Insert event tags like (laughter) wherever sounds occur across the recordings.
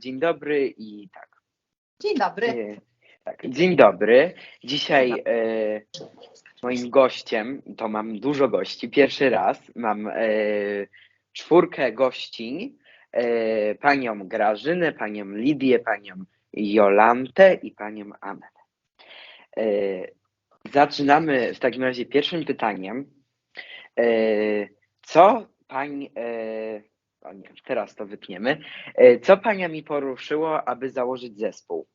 Dzień dobry i tak. Dzień dobry. e, tak. Dzień dobry. Dzisiaj e, moim gościem, to mam dużo gości, pierwszy raz mam e, czwórkę gościń, e, panią Grażynę, panią Lidię, panią Jolantę i panią Anę. E, zaczynamy w takim razie pierwszym pytaniem. E, co pań, e, nie, teraz to wytniemy. E, Co pania mi poruszyło, aby założyć zespół?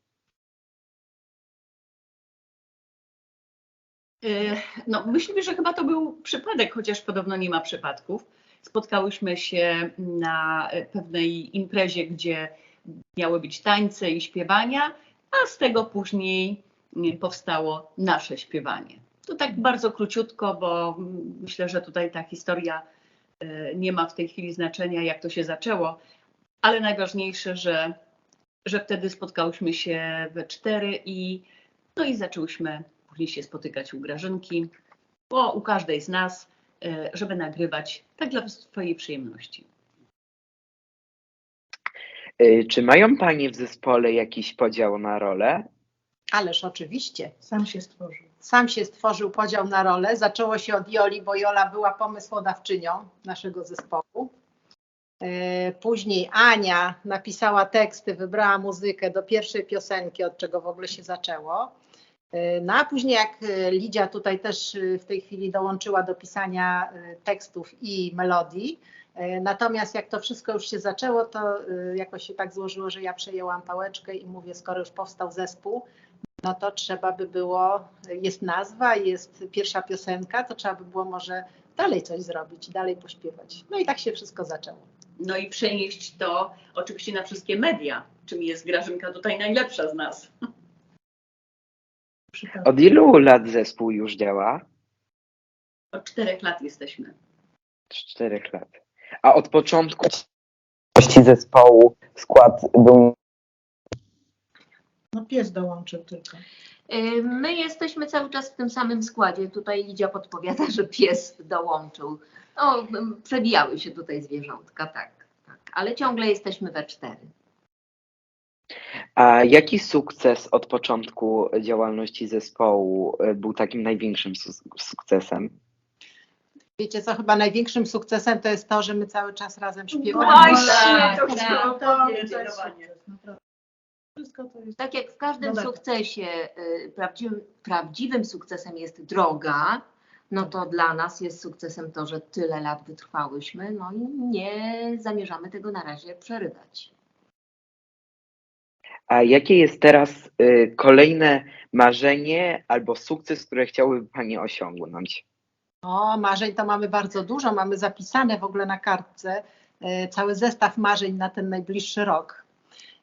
Y, No, myślimy, że chyba to był przypadek, chociaż podobno nie ma przypadków. Spotkałyśmy się na e, pewnej imprezie, gdzie miały być tańce i śpiewania, a z tego później mm, powstało nasze śpiewanie. To tak bardzo króciutko, bo mm, myślę, że tutaj ta historia e, nie ma w tej chwili znaczenia, jak to się zaczęło, ale najważniejsze, że, że wtedy spotkałyśmy się we cztery i, no i zaczęłyśmy później się spotykać u Grażynki, bo u każdej z nas, e, żeby nagrywać tak dla swojej przyjemności. E, Czy mają panie w zespole jakiś podział na role? Ależ oczywiście. Sam się stworzył. Sam się stworzył podział na role. Zaczęło się od Joli, bo Jola była pomysłodawczynią naszego zespołu. E, Później Ania napisała teksty, wybrała muzykę do pierwszej piosenki, od czego w ogóle się zaczęło. E, No a później jak e, Lidia tutaj też w tej chwili dołączyła do pisania tekstów i melodii. Natomiast jak to wszystko już się zaczęło, to jakoś się tak złożyło, że ja przejęłam pałeczkę i mówię, skoro już powstał zespół, no to trzeba by było, jest nazwa, jest pierwsza piosenka, to trzeba by było może dalej coś zrobić, dalej pośpiewać. No i tak się wszystko zaczęło. No i przenieść to oczywiście na wszystkie media, czym jest Grażynka tutaj najlepsza z nas. (laughs) Od ilu lat zespół już działa? Od czterech lat jesteśmy. Od czterech lat. A od początku zespołu skład był No pies dołączył tylko. Y, My jesteśmy cały czas w tym samym składzie. Tutaj Lidia podpowiada, że pies dołączył. No, przebijały się tutaj zwierzątka, tak, tak. Ale ciągle jesteśmy we cztery. A jaki sukces od początku działalności zespołu e, był takim największym su- sukcesem? Wiecie co, chyba największym sukcesem to jest to, że my cały czas razem śpiewamy. Właśnie, tak, to tak, chciałam to- to powiedzieć, jest zdecydowanie. sukces, naprawdę. Wszystko to jest. Tak jak w każdym Dodatek. sukcesie, y, prawdziwym, prawdziwym sukcesem jest droga, no to dla nas jest sukcesem to, że tyle lat wytrwałyśmy, no i nie zamierzamy tego na razie przerywać. A jakie jest teraz e, kolejne marzenie albo sukces, które chciałyby panie osiągnąć? O, marzeń to mamy bardzo dużo, mamy zapisane w ogóle na kartce e, cały zestaw marzeń na ten najbliższy rok.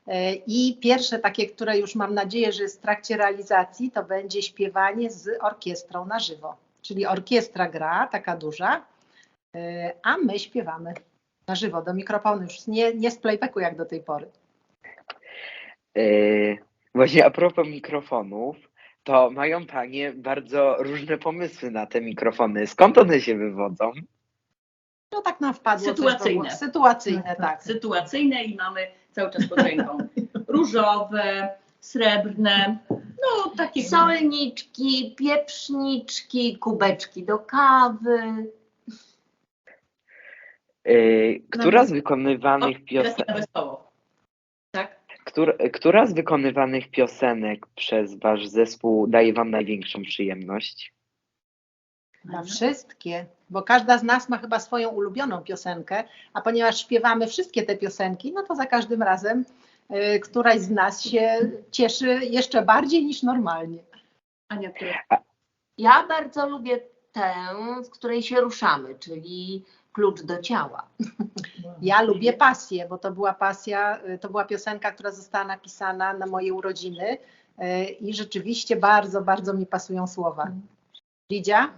E, I pierwsze takie, które już mam nadzieję, że jest w trakcie realizacji, to będzie śpiewanie z orkiestrą na żywo. Czyli orkiestra gra, taka duża, e, a my śpiewamy na żywo, do mikrofonu, już nie, nie z playbacku jak do tej pory. E, Właśnie a propos mikrofonów, to mają panie bardzo różne pomysły na te mikrofony. Skąd one się wywodzą? No tak nam wpadło. Sytuacyjne. Sytuacyjne, Tak, tak. Sytuacyjne i mamy cały czas pod ręką różowe, srebrne, no takie Solniczki, pieprzniczki, kubeczki do kawy. E, Która z wykonywanych O, teraz piosenek. Tak? Która, która z wykonywanych piosenek przez wasz zespół daje wam największą przyjemność? Na wszystkie, bo każda z nas ma chyba swoją ulubioną piosenkę, a ponieważ śpiewamy wszystkie te piosenki, no to za każdym razem y, któraś z nas się cieszy jeszcze bardziej niż normalnie. Ania, która Ja bardzo lubię tę, w której się ruszamy, czyli klucz do ciała. (laughs) Ja lubię pasję, bo to była pasja, y, to była piosenka, która została napisana na moje urodziny y, i rzeczywiście bardzo, bardzo mi pasują słowa. Lidia?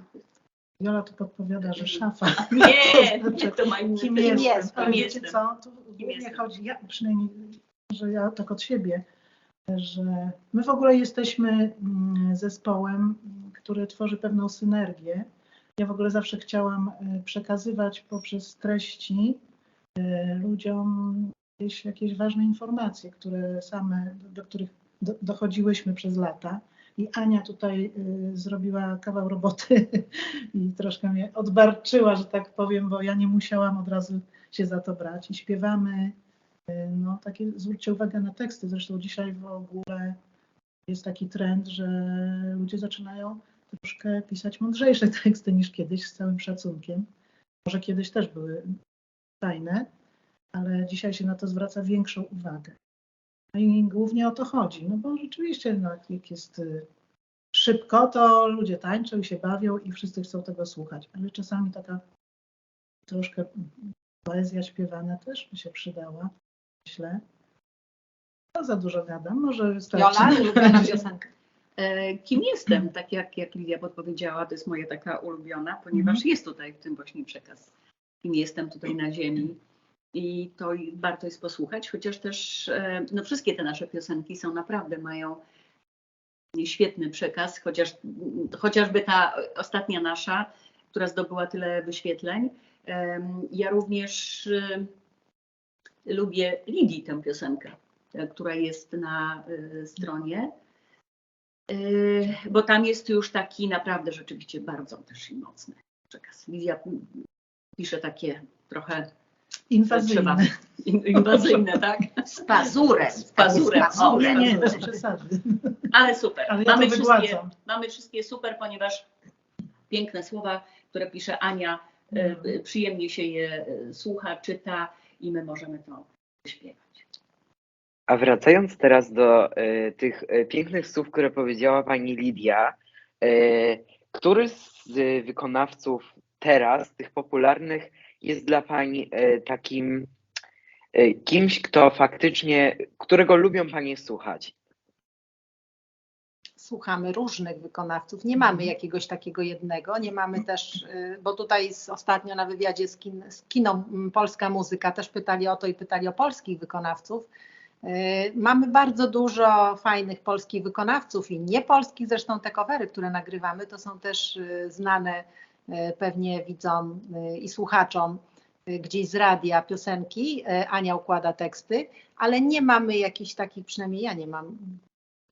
Jola tu podpowiada, że szafa. (laughs) Nie, (laughs) To znaczy, to ma Kim Kim jestem? jestem? Ale Kim wiecie co? Tu głównie chodzi, ja, przynajmniej, że ja tak od siebie, że my w ogóle jesteśmy mm, zespołem, który tworzy pewną synergię. Ja w ogóle zawsze chciałam y, przekazywać poprzez treści y, ludziom jakieś, jakieś ważne informacje, które same, do których do, dochodziłyśmy przez lata. I Ania tutaj y, zrobiła kawał roboty (laughs) i troszkę mnie odbarczyła, że tak powiem, bo ja nie musiałam od razu się za to brać. I śpiewamy, y, no takie, zwróćcie uwagę na teksty, zresztą dzisiaj w ogóle jest taki trend, że ludzie zaczynają troszkę pisać mądrzejsze (laughs) teksty niż kiedyś, z całym szacunkiem. Może kiedyś też były fajne, ale dzisiaj się na to zwraca większą uwagę. No i głównie o to chodzi, no bo rzeczywiście no, jak- jest y, szybko, to ludzie tańczą i się bawią i wszyscy chcą tego słuchać, ale czasami taka troszkę poezja śpiewana też by się przydała, myślę. No za dużo gadam, może wystarczy. Jola, (laughs) ulubiona piosenka. E, Kim jestem, tak jak, jak Lidia podpowiedziała, to jest moja taka ulubiona, ponieważ jest tutaj w tym właśnie przekaz. Kim jestem tutaj na ziemi i to warto jest posłuchać, chociaż też e, no wszystkie te nasze piosenki są naprawdę, mają świetny przekaz, chociaż, chociażby ta ostatnia nasza, która zdobyła tyle wyświetleń. Ja również e, lubię Lidii tę piosenkę, e, która jest na stronie. Bo tam jest już taki naprawdę rzeczywiście bardzo też i mocny przekaz. Lidia pisze takie trochę Inwazyjne. in- inwazyjne, (laughs) tak? Z pazurem. Z pazurem, Z pazurem. o, Nie, przesady. Ale super. Ale ja mamy, wszystkie, mamy wszystkie super, ponieważ piękne słowa, które pisze Ania, yy, Mhm. przyjemnie się je słucha, czyta i my możemy to śpiewać. A wracając teraz do e, tych e, pięknych słów, które powiedziała pani Lidia, e, który z e, wykonawców teraz, tych popularnych, jest dla pani e, takim e, kimś, kto faktycznie, którego lubią panie słuchać? Słuchamy różnych wykonawców. Nie mamy Mhm. jakiegoś takiego jednego. Nie mamy też, y, bo tutaj ostatnio na wywiadzie z, kin, z Kino Polska Muzyka też pytali o to i pytali o polskich wykonawców. Mamy bardzo dużo fajnych polskich wykonawców i niepolskich, zresztą te covery, które nagrywamy, to są też znane pewnie widzom y, i słuchaczom y, gdzieś z radia piosenki. Ania układa teksty, ale nie mamy jakichś takich, przynajmniej ja nie mam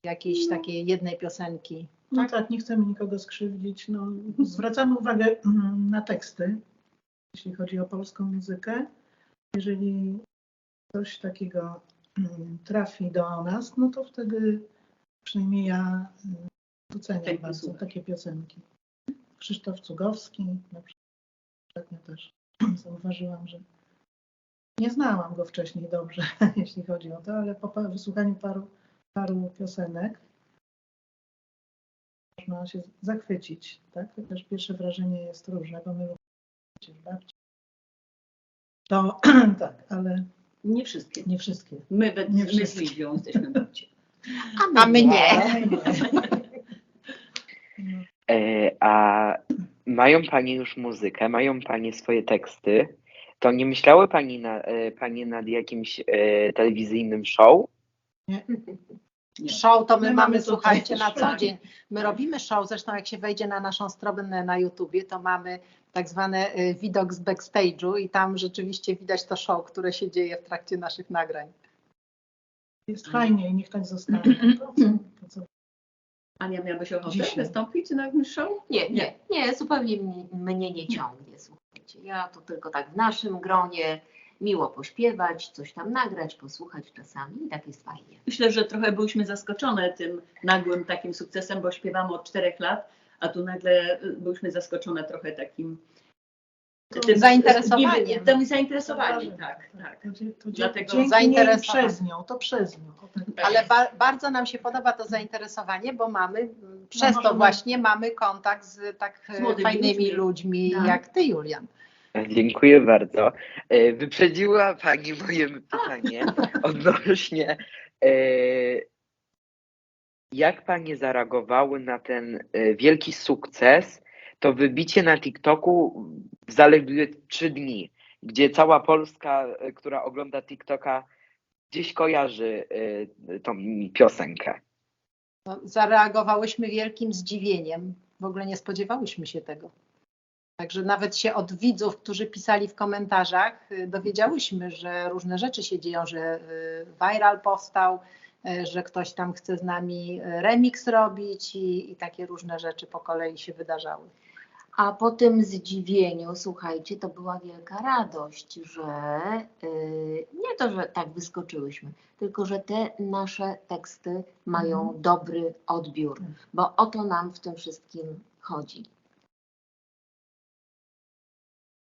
jakiejś takiej jednej piosenki. No tak, nie chcemy nikogo skrzywdzić. No, zwracamy uwagę mm, na teksty, jeśli chodzi o polską muzykę. Jeżeli coś takiego mm, trafi do nas, no to wtedy przynajmniej ja mm, doceniam Tak, bardzo takie piosenki. Krzysztof Cugowski na przykład też (clears throat) zauważyłam, że nie znałam go wcześniej dobrze, (laughs) jeśli chodzi o to, ale po wysłuchaniu paru, paru piosenek można się zachwycić, tak? Chociaż pierwsze wrażenie jest różne, bo my lubimy przecież babci. To (clears throat) tak, ale Nie wszystkie. nie wszystkie. My, we, Nie my z wszystkie. Lidią jesteśmy babcie. A my nie. (laughs) No, E, A mają Panie już muzykę, mają Panie swoje teksty, to nie myślały Pani na, e, Panie nad jakimś e, telewizyjnym show? Nie. Show to my, My mamy, mamy słuchajcie, na co dzień. My robimy show, zresztą jak się wejdzie na naszą stronę na YouTubie, to mamy tak zwany widok z backstage'u i tam rzeczywiście widać to show, które się dzieje w trakcie naszych nagrań. Jest fajnie i niech tak zostanie. (clears throat) Po co, po co? Ania, miałabyś ochotę Dzisiaj. wystąpić na jakimś show? Nie, nie, nie, zupełnie mnie, nie ciągnie, słuchajcie. Ja to tylko tak w naszym gronie miło pośpiewać, coś tam nagrać, posłuchać czasami i tak jest fajnie. Myślę, że trochę byłyśmy zaskoczone tym nagłym takim sukcesem, bo śpiewamy od czterech lat, a tu nagle y, byłyśmy zaskoczone trochę takim Tym zainteresowaniem. nie- Tym zainteresowaniem, tak, tak. To, dzie- to dzie- Dlatego- dzięki niej Zainteresowanie. przez nią, to przez nią. Ale ba bardzo nam się podoba to zainteresowanie, bo mamy, mm, przez to możemy- właśnie mamy kontakt z tak Z e, młodymi fajnymi ludźmi. ludźmi Tak. jak ty, Julian. Dziękuję bardzo. E, Wyprzedziła Pani moje pytanie (laughs) odnośnie e, jak Panie zareagowały na ten e, wielki sukces, to wybicie na TikToku w zaledwie trzy dni, gdzie cała Polska, e, która ogląda TikToka, gdzieś kojarzy e, tą piosenkę. No, zareagowałyśmy wielkim zdziwieniem. W ogóle nie spodziewałyśmy się tego. Także nawet się od widzów, którzy pisali w komentarzach, y, dowiedziałyśmy, że różne rzeczy się dzieją, że viral powstał, że ktoś tam chce z nami remix robić i, i takie różne rzeczy po kolei się wydarzały. A po tym zdziwieniu, słuchajcie, to była wielka radość, że y, nie to, że tak wyskoczyłyśmy, tylko że te nasze teksty mają Mhm. dobry odbiór, bo o to nam w tym wszystkim chodzi.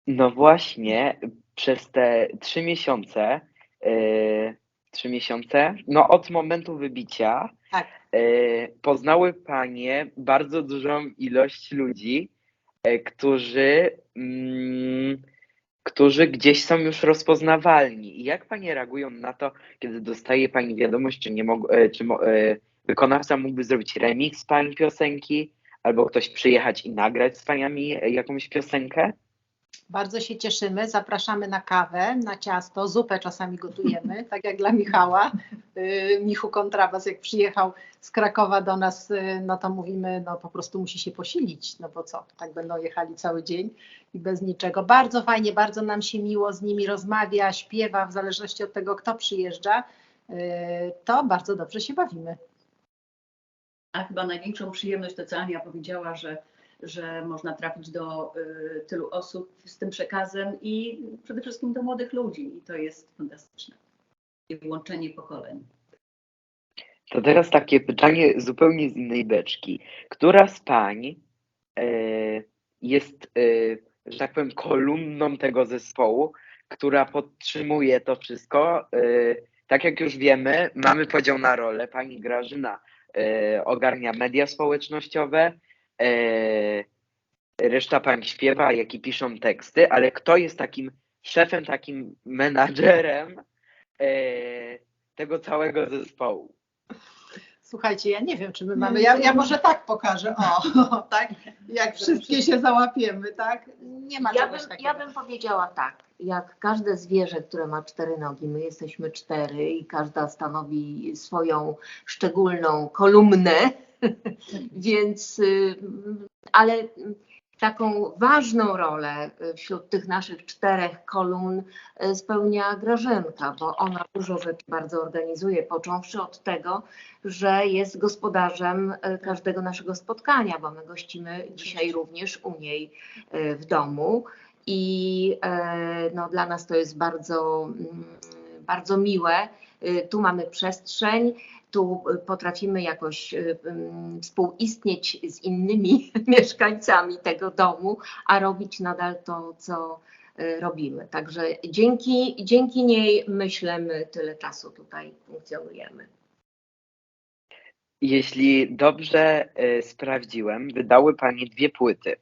No właśnie, przez te trzy miesiące, yy, trzy miesiące, no od momentu wybicia, Tak. yy, poznały Panie bardzo dużą ilość ludzi, którzy, mm, którzy gdzieś są już rozpoznawalni. I jak Panie reagują na to, kiedy dostaje Pani wiadomość, czy, nie mog, yy, czy yy, wykonawca mógłby zrobić remix Pani piosenki, albo ktoś przyjechać i nagrać z Paniami jakąś piosenkę? Bardzo się cieszymy, zapraszamy na kawę, na ciasto, zupę czasami gotujemy, (laughs) tak jak dla Michała. Y, Michu Kontrabas, jak przyjechał z Krakowa do nas, y, no to mówimy, no po prostu musi się posilić, no bo co, tak będą jechali cały dzień i bez niczego. Bardzo fajnie, bardzo nam się miło z nimi rozmawia, śpiewa, w zależności od tego, kto przyjeżdża, y, to bardzo dobrze się bawimy. A chyba największą przyjemność to, co Ania powiedziała, że, że można trafić do y, tylu osób z tym przekazem i przede wszystkim do młodych ludzi. I to jest fantastyczne. I łączenie pokoleń. To teraz takie pytanie zupełnie z innej beczki. Która z pań e, jest, e, że tak powiem, kolumną tego zespołu, która podtrzymuje to wszystko? E, tak jak już wiemy, mamy podział na rolę. Pani Grażyna ogarnia media społecznościowe, reszta pań śpiewa, jak i piszą teksty, ale kto jest takim szefem, takim menadżerem e, tego całego zespołu? Słuchajcie, ja nie wiem, czy my mamy. Ja, ja może tak pokażę. O, (laughs) tak? Jak wszystkie się załapiemy, tak? Nie ma Ja czegoś bym, takiego. ja bym powiedziała tak, jak każde zwierzę, które ma cztery nogi, my jesteśmy cztery i każda stanowi swoją szczególną kolumnę, (laughs) więc, y, ale taką ważną rolę wśród tych naszych czterech kolumn y, spełnia Grażynka, bo ona dużo rzeczy bardzo organizuje, począwszy od tego, że jest gospodarzem y, każdego naszego spotkania, bo my gościmy dzisiaj również u niej w domu. I e, no, dla nas to jest bardzo, mm, bardzo miłe. Tu mamy przestrzeń, tu y, potrafimy jakoś y, współistnieć z innymi (laughs) mieszkańcami tego domu, a robić nadal to, co y, robimy. Także dzięki, dzięki niej, myślę, my tyle czasu tutaj funkcjonujemy. Jeśli dobrze e, sprawdziłem, wydały Panie dwie płyty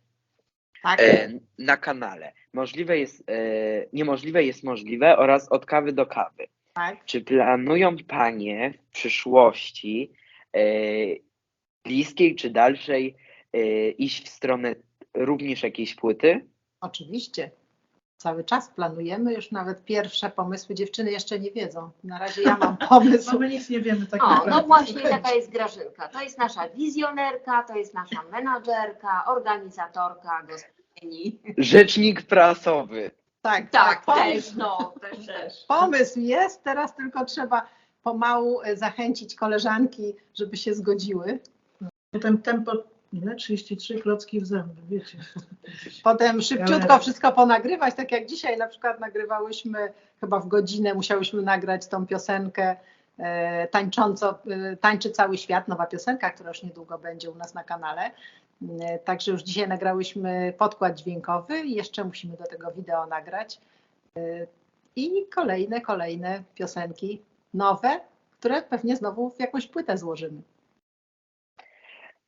Tak? e, na kanale. Możliwe jest, e, niemożliwe jest możliwe oraz od kawy do kawy. Tak. Czy planują Panie w przyszłości e, bliskiej czy dalszej e, iść w stronę również jakiejś płyty? Oczywiście. Cały czas planujemy, już nawet pierwsze pomysły dziewczyny jeszcze nie wiedzą. Na razie ja mam (laughs) pomysł. Bo my nic nie wiemy tak O, naprawdę. no właśnie (laughs) taka jest Grażynka. To jest nasza wizjonerka, to jest nasza menadżerka, organizatorka, gospodyni. Rzecznik prasowy. Tak, Tak, pomysł, też, no, też, też. (laughs) pomysł jest, teraz tylko trzeba pomału e, zachęcić koleżanki, żeby się zgodziły. Potem tempo, ile? 33 klocki w zęby, wiecie. Potem szybciutko wszystko ponagrywać, tak jak dzisiaj na przykład nagrywałyśmy, chyba w godzinę musiałyśmy nagrać tą piosenkę e, tańcząco, e, tańczy cały świat, nowa piosenka, która już niedługo będzie u nas na kanale. E, Także już dzisiaj nagrałyśmy podkład dźwiękowy i jeszcze musimy do tego wideo nagrać. E, I kolejne, kolejne piosenki nowe, które pewnie znowu w jakąś płytę złożymy.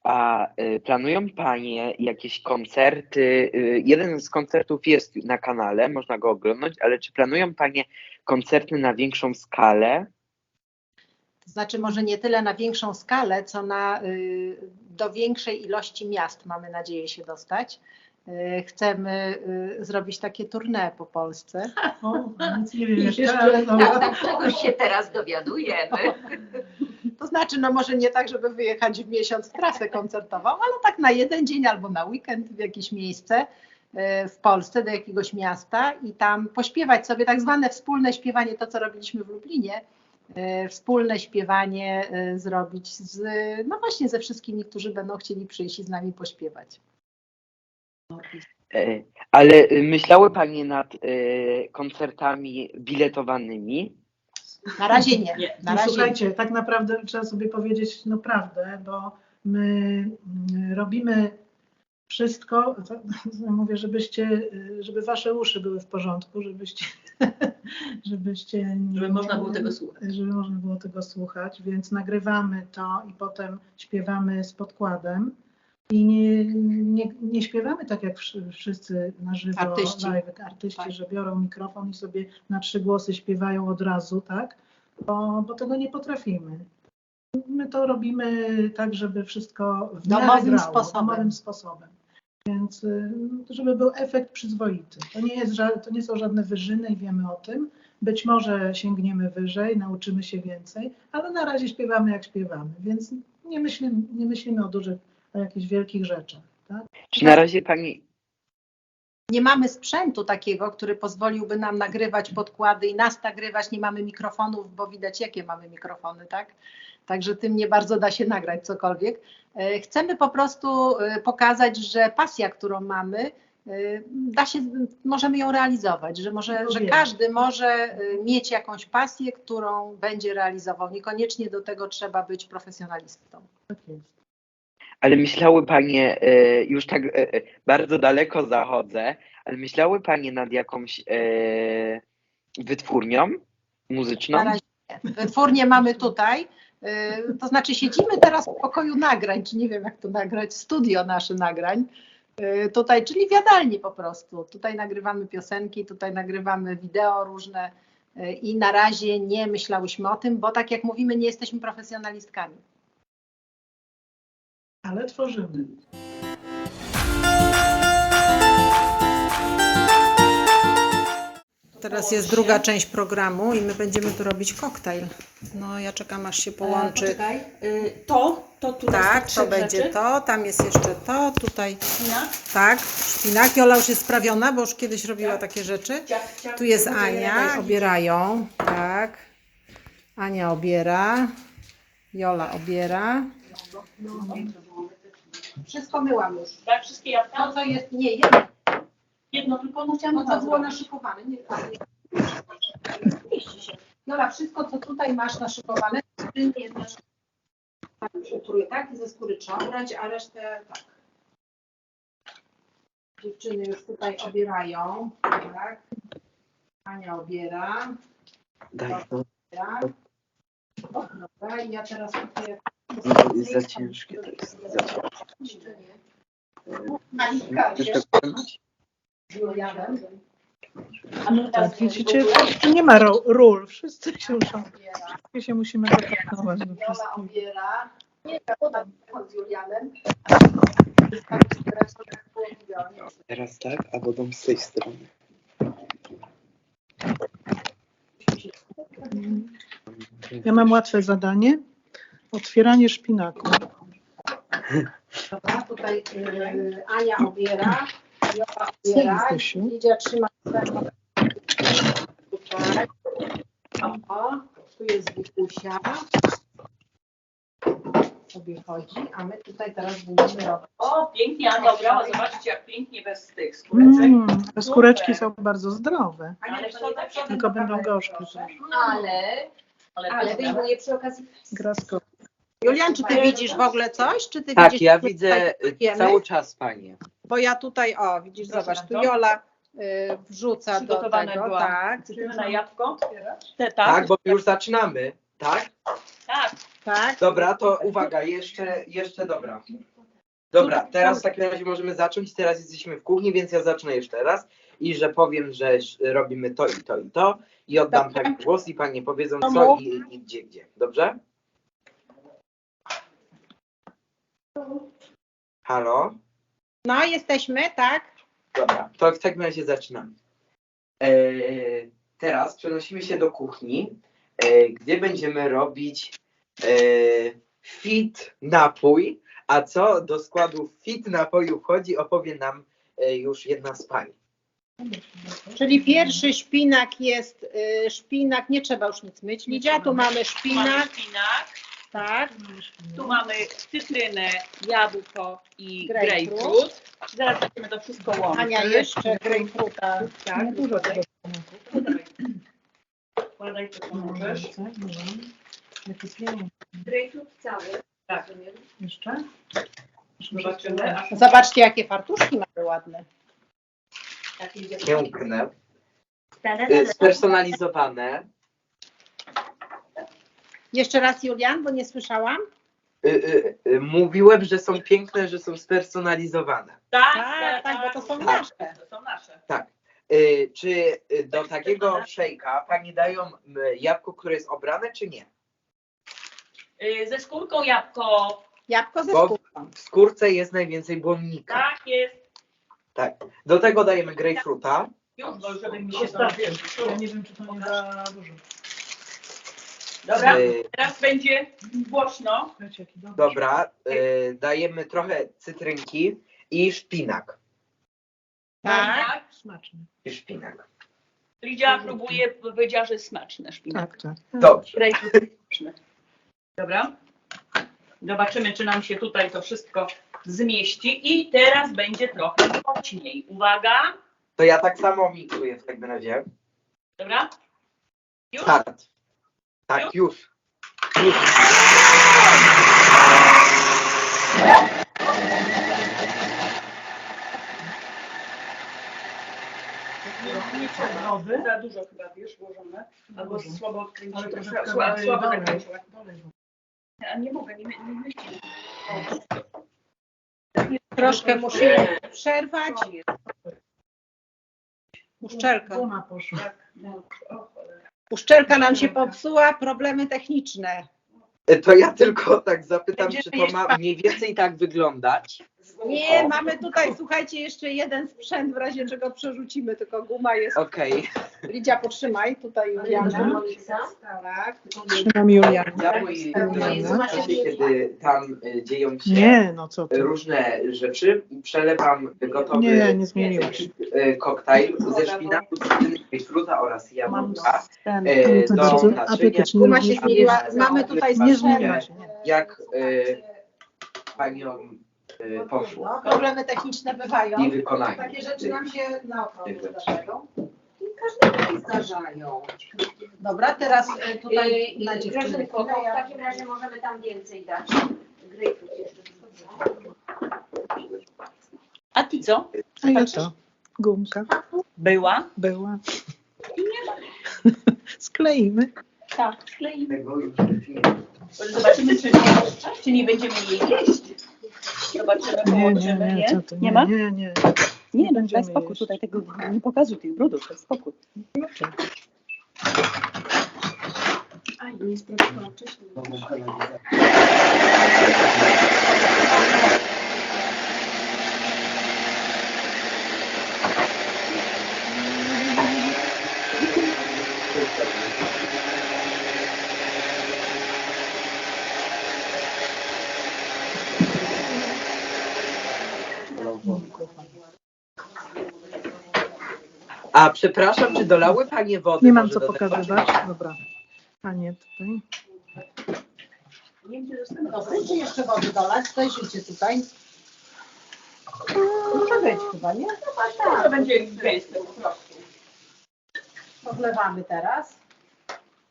A y, planują Panie jakieś koncerty? Jeden z koncertów jest na kanale, można go oglądać, ale czy planują Panie koncerty na większą skalę? To znaczy może nie tyle na większą skalę, co na, y, do większej ilości miast mamy nadzieję się dostać. Y, Chcemy y, zrobić takie tournée po Polsce. O, nic nie wiem jeszcze, Jeszcze- ale no, Tak, tak, czegoś się teraz dowiadujemy. To znaczy, no może nie tak, żeby wyjechać w miesiąc w trasę koncertową, ale tak na jeden dzień albo na weekend w jakieś miejsce. e, w Polsce, do jakiegoś miasta i tam pośpiewać sobie tak zwane wspólne śpiewanie, to co robiliśmy w Lublinie, wspólne śpiewanie e, zrobić z, no właśnie ze wszystkimi, którzy będą chcieli przyjść i z nami pośpiewać. E, Ale myślały Panie nad e, koncertami biletowanymi? Na razie nie. Nie. Na razie słuchajcie, tak naprawdę trzeba sobie powiedzieć no prawdę, bo my mm, robimy wszystko, to, (laughs) mówię, żebyście, żeby wasze uszy były w porządku, żebyście, (laughs) żebyście Żeby można było tego słuchać. żeby można było tego słuchać, więc nagrywamy to i potem śpiewamy z podkładem. I nie, nie, nie śpiewamy tak jak wszy- wszyscy na żywo, Artyści. live, artyści, Tak. że biorą mikrofon i sobie na trzy głosy śpiewają od razu, tak? Bo, bo tego nie potrafimy. My to robimy tak, żeby wszystko w Domowym grało, sposobem. domowym sposobem. Więc y, żeby był efekt przyzwoity. To nie, jest, to nie są żadne wyżyny i wiemy o tym. Być może sięgniemy wyżej, nauczymy się więcej, ale na razie śpiewamy jak śpiewamy, więc nie myślimy, nie myślimy o dużych, o jakichś wielkich rzeczach. Tak? Czy na razie Pani nie mamy sprzętu takiego, który pozwoliłby nam nagrywać podkłady i nas nagrywać. Nie mamy mikrofonów, bo widać, jakie mamy mikrofony, tak? Także tym nie bardzo da się nagrać cokolwiek. E, Chcemy po prostu e, pokazać, że pasja, którą mamy, e, da się, możemy ją realizować, że, może, że każdy może mieć jakąś pasję, którą będzie realizował. Niekoniecznie do tego trzeba być profesjonalistą. Tak. Ale myślały Panie, już tak bardzo daleko zachodzę, ale myślały Panie nad jakąś wytwórnią muzyczną? Na razie nie. Wytwórnię mamy tutaj. Y, To znaczy siedzimy teraz w pokoju nagrań, czy nie wiem jak to nagrać, studio nasze nagrań. y, Tutaj, czyli w jadalni po prostu. Tutaj nagrywamy piosenki, tutaj nagrywamy wideo różne y, i na razie nie myślałyśmy o tym, bo tak jak mówimy, nie jesteśmy profesjonalistkami. Ale tworzymy. Teraz jest druga część programu i my będziemy tu robić koktajl. No ja czekam aż się połączy. Poczekaj, y, to, to tu Tak, to będzie to, tam jest jeszcze to, tutaj tak, szpinak. Jola już jest sprawiona, bo już kiedyś robiła takie rzeczy. Tu jest Ania, obierają, tak. Ania obiera, Jola obiera. Wszystko myłam już. Tak, wszystkie jabłka? To, co jest, nie, jedno, Jedno tylko, no chciałam to, co dwa było naszykowane. Nie. Mieści się. Jola, wszystko, co tutaj masz naszykowane, ty nie masz. Tak, tak? I ze skóry trzeba brać, a resztę tak. Dziewczyny już tutaj obierają, tak. Ania obiera. Daj, no, Dobra. O, dobra, i ja teraz kupię. to jest za ciężkie. To jest za ciężkie. Chcesz wiesz, Julianem. Tak, widzicie, tu nie ma ro- ról, wszyscy się muszą, Obiera. wszyscy się musimy dopasować do Jola wszystkich. obiera. Nie, z Julianem. Teraz tak, a potem z tej strony. Ja mam łatwe zadanie. Otwieranie szpinaku. Dobra, tutaj y, Ania obiera, Jola Zbysiu. Lidia trzyma. Tutaj. O, tu jest Wikusia. Sobie chodzi, a my tutaj teraz będziemy robić. O, pięknie Ania obrała, zobaczcie jak pięknie bez tych skóreczek. Mm, te skóreczki są bardzo zdrowe, Ale to tak tylko będą gorzkie. Ale, ale wyjmuję przy okazji Grasko. Julian, czy ty widzisz w ogóle coś? Czy ty Tak, widzisz, ja widzę tutaj cały czas Panie. Bo ja tutaj, o, widzisz, Proszę zobacz, tu bardzo. Jola y, wrzuca do Przygotowane tego, była tak, na jabłko. Te, Tak, tak? bo już zaczynamy. Tak? Tak. tak. Dobra, to uwaga, jeszcze, jeszcze dobra. Dobra, teraz w takim razie możemy zacząć. Teraz jesteśmy w kuchni, więc ja zacznę jeszcze raz. I że powiem, że robimy to i to i to. I oddam pani głos i panie powiedzą co i, i gdzie, gdzie. Dobrze? Halo? No, jesteśmy, tak? Dobra, to w takim razie zaczynamy. Eee, teraz przenosimy się do kuchni, e, gdzie będziemy robić e, fit napój. A co do składu fit napoju wchodzi, opowie nam e, już jedna z pań. Czyli pierwszy szpinak jest y, szpinak, nie trzeba już nic myć. Lidia, tu mamy Mamy szpinak, szpinak, tak. tu mamy cytrynę, jabłko i Grejpfrut. grejpfrut. Zaraz będziemy to wszystko łączyć. Ania jeszcze grejpfruta. Tak. Nie dużo tego szpinaku. Wkładaj to, co możesz. Grejpfrut cały. Tak. Jeszcze? Zobaczymy. A Zobaczcie, jakie fartuszki mamy ładne. Piękne, spersonalizowane. Jeszcze raz Julian, bo nie słyszałam. E, e, e, Mówiłem, że są piękne, że są spersonalizowane. Tak, Tak, tak, bo to są tak. nasze. To są nasze. E, Czy e, do takiego szejka pani dają jabłko, które jest obrane, czy nie? Y, Ze skórką jabłko. Jabłko ze Bo- skórką. W skórce jest najwięcej błonnika. Tak jest. Tak. Do tego dajemy grejpfruta. Już, bo żeby mi się. Ja nie wiem, czy to nie za dużo. Dobra, E, teraz będzie głośno. Dobra, e, dajemy trochę cytrynki i szpinak. Tak. Smaczny. I szpinak. Lidia próbuje, powiedziała, że smaczne szpinak. Tak, tak. Dobrze. Dobra. Zobaczymy, czy nam się tutaj to wszystko zmieści. I teraz będzie trochę mocniej. Uwaga. To ja tak samo miksuję w takim razie. Dobra? Już? Start. Tak, już. Już. Nowy. Za dużo chyba, wiesz, włożone. Albo Dużo. słabo Ale odkręciłam. troszeczkę Słabo, dalej, słabo dalej, zakręciłam. dalej. A nie mogę, nie, nie myślę. Troszkę musimy przerwać. Uszczelka. Guma poszła. Uszczelka nam się popsuła, problemy techniczne. To ja tylko tak zapytam, Będziemy czy to jeść ma mniej więcej tak wyglądać? Nie, mamy tutaj, słuchajcie, jeszcze jeden sprzęt, w razie czego przerzucimy, tylko guma jest. Okej. Lidia, potrzymaj tutaj Juliana. Tak. Trzymam Juliana. W czasie, kiedy tam e, dzieją się Nie, no co ty. różne rzeczy przelewam gotowy Nie, nie e, koktajl ze szpinaku, cytryny, grejpfruta oraz jabłka Ten, to do naczynia. Guma się zmieniła. Mamy tutaj Nie sprzęt. zmieniła się. Nie. Jak e, paniom e, poszło No, problemy techniczne bywają. i wykonanie. Takie rzeczy nam się na rzeczy. zdarzają. Każdemu się zdarzają. Dobra, teraz e, tutaj Yy, na dziewczyny. Grażynko, to w takim razie możemy tam więcej dać. Grejpfrut jeszcze. A ty co? A ja to. Gumka Była? była. (laughs) Skleimy. Tak, skleimy. Nie Zobaczymy, czy, czy nie będziemy jej jeść. Zobaczymy, Nie, nie, połączymy, nie, nie? co ty, Nie ma? Nie, nie. Nie, no daj spokój tutaj, tego nie pokazuj tych brudów, daj spokój. A, nie sprawdziłam wcześniej. A przepraszam, czy dolały Panie wody? Nie mam co pokazywać. Dobra. Panie tutaj. No, chcecie jeszcze wody dolać? Zajrzyjcie tutaj. Może być chyba, nie? To będzie gęste po prostu. Podlewamy teraz.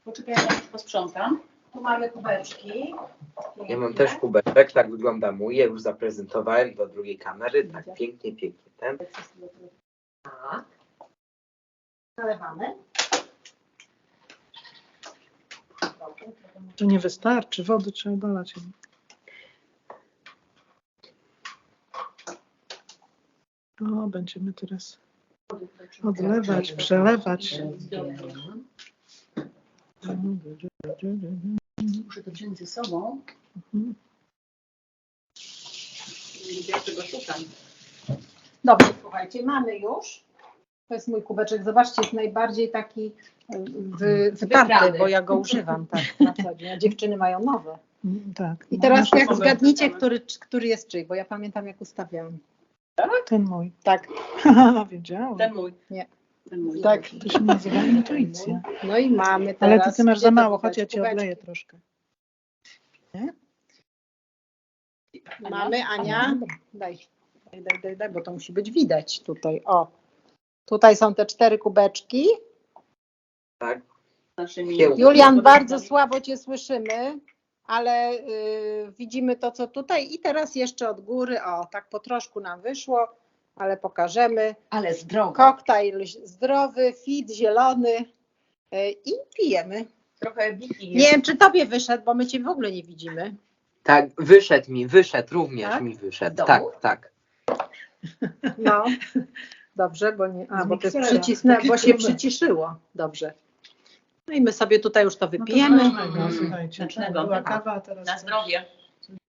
Poczekaj, ja posprzątam. Tu mamy kubeczki. Ja mam też kubeczek, tak wygląda mój. Ja już zaprezentowałem do drugiej kamery. Tak pięknie, pięknie. Ten. Tak. Nalewamy. To nie wystarczy. Wody trzeba dolać. O, będziemy teraz odlewać, przelewać. Muszę to wziąć ze sobą. Mhm. Ja tego szukam. Dobrze, słuchajcie, mamy już. To jest mój kubeczek. Zobaczcie, jest najbardziej taki e, wy, wytarty, Wybrany. bo ja go używam tak na co dzień. A dziewczyny mają nowe. Mm, Tak. I teraz jak zgadnijcie, który, który jest czyj, bo ja pamiętam jak ustawiałam. Ten mój. Tak, (laughs) Wiedziałam. Ten mój. Nie. Ten mój. tak. To się nazywa intuicja. (laughs) No i mamy Ale teraz. to ty masz za mało, chodź kubeczki? ja ci Kubeczki. odleję troszkę. Mamy Ania. Daj, daj, daj, daj, daj, bo to musi być widać tutaj. O. Tutaj są te cztery kubeczki. Tak. Naszymi. Julian, bardzo słabo Cię słyszymy, ale y, widzimy to, co tutaj. I teraz jeszcze od góry, o, tak po troszku nam wyszło, ale pokażemy. Ale zdrowo. Koktajl zdrowy, fit, zielony y, i pijemy. Trochę biki Nie wiem, czy Tobie wyszedł, bo my Cię w ogóle nie widzimy. Tak, wyszedł mi, wyszedł, również Tak? mi wyszedł. Domu? Tak, tak. No. (laughs) Dobrze, bo nie. A, bo to jest przycisnę, bo się przyciszyło. Dobrze. No i my sobie tutaj już to No to wypijemy. słuchajcie. Smacznego. Tak, Była kawa, a teraz Na zdrowie.